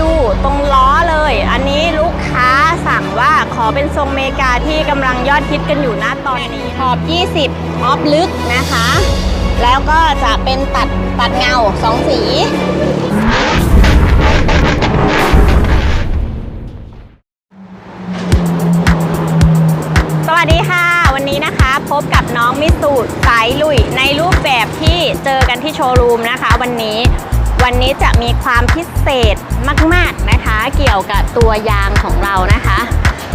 ดูตรงล้อเลย อันนี้ลูกค้าสั่งว่าขอเป็นทรงเมกาที่กำลังยอดฮิตกันอยู่นะตอนนี้ขอบ 20ออฟลึกนะคะ แล้วก็จะเป็นตัดตัดเงาสองสีสวัสดีค่ะ วันนี้นะคะพบกับน้องมิสูสายลุยในรูปแบบที่เจอกันที่โชว์รูมนะคะ วันนี้ วันนี้จะมีความพิเศษมาก ๆนะคะ เกี่ยวกับตัวยางของเรานะคะ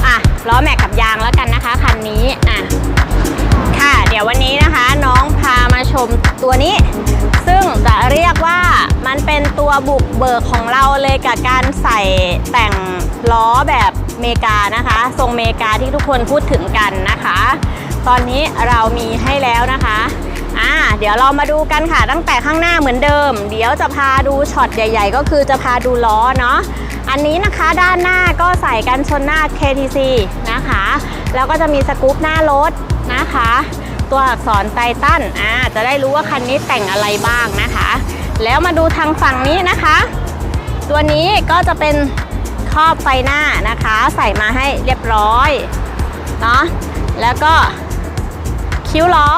อะล้อแม็กกับยางแล้วกันนะคะคันนี้อะค่ะ เดี๋ยววันนี้นะคะน้องพามาชมตัวนี้ ซึ่งจะเรียกว่ามันเป็นตัวบุกเบิกของเราเลยกับการใส่แต่งล้อแบบเมกานะคะ ทรงเมกาที่ทุกคนพูดถึงกันนะคะ ตอนนี้เรามีให้แล้วนะคะ อ่าเดี๋ยวเรามาดูกันค่ะตั้งแต่ข้างหน้าเหมือนเดิม เดี๋ยวจะพาดูช็อตใหญ่ ๆ ก็คือจะพาดูล้อเนาะอันนี้นะคะด้านหน้าก็ใส่กันชนหน้า KTC นะคะ แล้วก็จะมีสกู๊ปหน้ารถนะคะ ตัวอักษรไททันอ่าจะได้รู้ว่าคันนี้แต่งอะไรบ้างนะคะ แล้วมาดูทางฝั่งนี้นะคะ ตัวนี้ก็จะเป็นครอบไฟหน้านะคะ ใส่มาให้เรียบร้อยเนาะแล้วก็คิ้วล้อ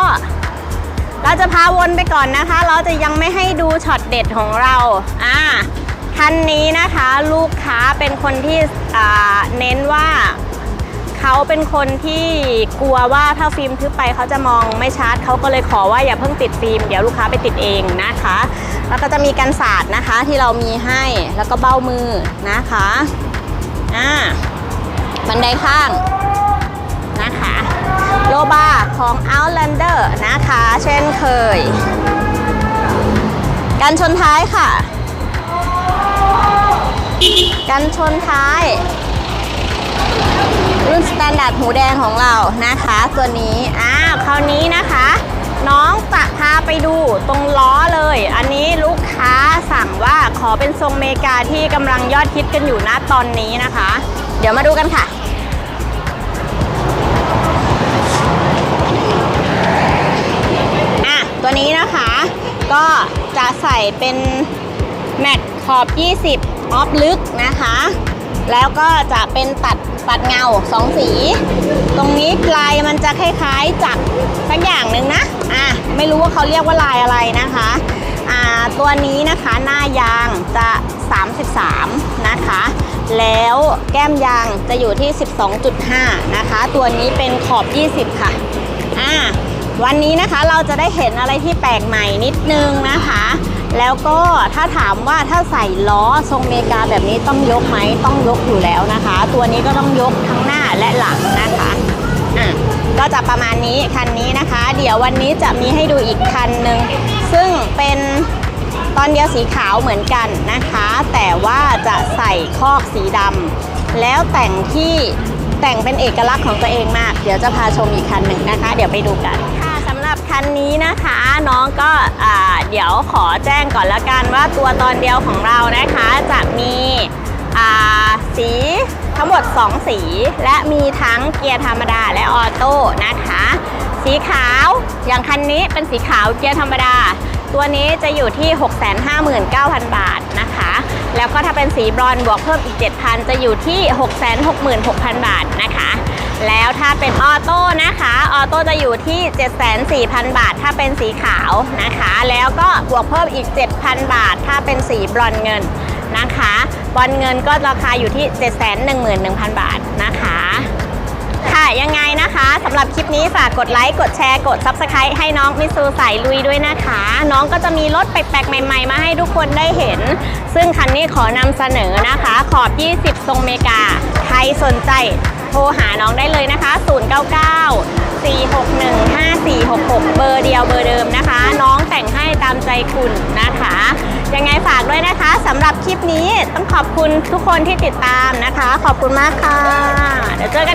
เราจะพาวนไปก่อนนะคะ เราจะยังไม่ให้ดูช็อตเด็ดของเราอ่าคันนี้นะคะลูกค้าเป็นคนที่เน้นว่าเขาเป็นคนที่กลัวว่าถ้าฟิล์มทึบไปเขาจะมองไม่ชัดเขาก็เลยขอว่าอย่าเพิ่งติดฟิล์มเดี๋ยวลูกค้าไปติดเองนะคะ แล้วก็จะมีกันศาสตร์นะคะที่เรามีให้แล้วก็เบ้ามือนะคะอ่าบันไดข้าง ของ Outlander นะคะ เช่นเคย กันชนท้ายค่ะ กันชนท้าย รุ่นสแตนดาร์ดหูแดงของเรานะคะ ตัวนี้อ่าวคราวนี้นะคะ น้องจะพาไปดูตรงล้อเลย อันนี้ลูกค้าสั่งว่าขอเป็นทรงเมกาที่กำลังยอดฮิตกันอยู่นะตอนนี้นะคะ เดี๋ยวมาดูกันค่ะ ใส่เป็นแม็กขอบ 20 ออฟลึกนะคะ แล้วก็จะเป็นตัดตัดเงาสองสี ตรงนี้ลายมันจะคล้ายๆจักสักอย่างหนึ่งนะ อะ ไม่รู้ว่าเขาเรียกว่าลายอะไรนะคะ อ่า ตัวนี้นะคะหน้ายางจะ 33 นะคะ แล้วแก้มยางจะอยู่ที่ 12.5 นะคะ ตัวนี้เป็นขอบ 20 ค่ะ อ่า วันนี้นะคะเราจะได้เห็นอะไรที่แปลกใหม่นิดนึงนะคะ แล้วก็ถ้าถามว่าถ้าใส่ล้อทรงเมกาแบบนี้ต้องยกไหมต้องยกอยู่แล้วนะคะ ตัวนี้ก็ต้องยกทั้งหน้าและหลังนะคะอะก็จะประมาณนี้คันนี้นะคะ เดี๋ยววันนี้จะมีให้ดูอีกคันหนึ่งซึ่งเป็นตอนเดียวสีขาวเหมือนกันนะคะ แต่ว่าจะใส่คอกสีดำแล้วแต่งที่แต่งเป็นเอกลักษณ์ของตัวเองมาก เดี๋ยวจะพาชมอีกคันหนึ่งนะคะ เดี๋ยวไปดูกัน คันนี้นะคะ น้องก็เดี๋ยวขอแจ้งก่อนละกันว่าตัวตอนเดียวของเรานะคะจะมีสีทั้งหมด 2 สีและมีทั้งเกียร์ธรรมดาและออโต้นะคะ สีขาวอย่างคันนี้เป็นสีขาวเกียร์ธรรมดา ตัวนี้จะอยู่ที่ 659,000 บาทนะคะ แล้วก็ถ้าเป็นสีบรอนบวกเพิ่มอีก 7,000 จะอยู่ที่ 666,000 บาทนะคะ แล้วถ้าเป็นออโต้นะคะ ออโต้จะอยู่ที่ 74,000 บาท ถ้าเป็นสีขาวนะคะ แล้วก็บวกเพิ่มอีก 7,000 บาท ถ้าเป็นสีบรอนเงินนะคะบอนเงินก็ราคาอยู่ที่ 711,000 บาทนะคะ ค่ะยังไงนะคะสำหรับคลิปนี้ฝากกดไลค์กดแชร์กด Subscribe ให้น้องมิซูสายลุยด้วยนะคะ น้องก็จะมีรถแปลกๆ ใหม่ๆ มาให้ทุกคนได้เห็น ซึ่งคันนี้ขอนำเสนอนะคะ ขอบ 20 ทรงเมกา ใครสนใจ ทรหาน้องได้เลยนะคะ 099 461 5466 เบอร์เดียวเบอร์เดิมนะคะ น้องแต่งให้ตามใจคุณนะคะ ยังไงฝากด้วยนะคะสำหรับคลิปนี้ต้องขอบคุณทุกคนที่ติดตามนะคะ ขอบคุณมากค่ะ เดี๋ยวเจอกัน